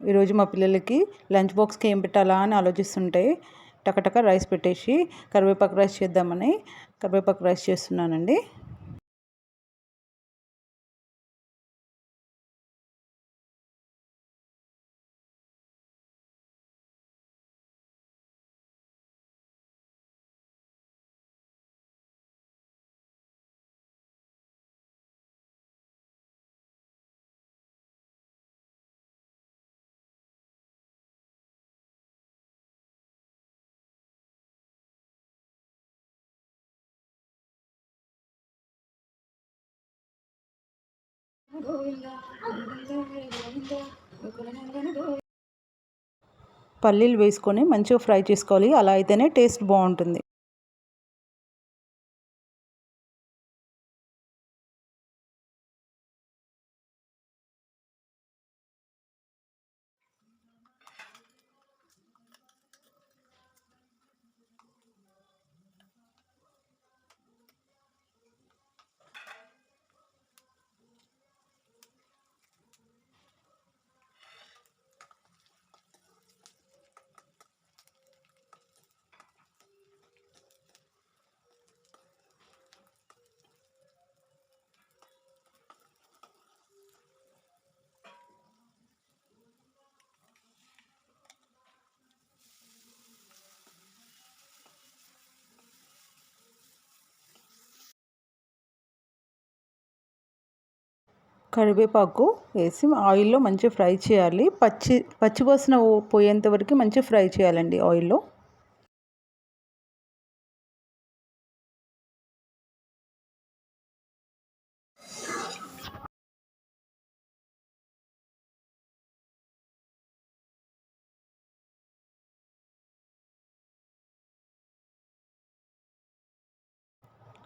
ఈరోజు మా పిల్లలకి లంచ్ బాక్స్కి ఏం పెట్టాలా అని ఆలోచిస్తుంటే టకటక రైస్ పెట్టేసి కరివేపాకు రైస్ చేద్దామని కరివేపాకు రైస్ చేస్తున్నానండి. పల్లీలు వేసుకొని మంచిగా ఫ్రై చేసుకోవాలి. అలా అయితేనే టేస్ట్ బాగుంటుంది. కరివేపాకు వేసి ఆయిల్లో మంచిగా ఫ్రై చేయాలి. పచ్చి పచ్చి వాసన పోయేంత వరకు మంచిగా ఫ్రై చేయాలండి ఆయిల్లో.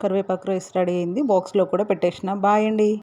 కరివేపాకు రైస్ రెడీ అయింది. బాక్స్లో కూడా పెట్టేసిన. బాయ్ అండి.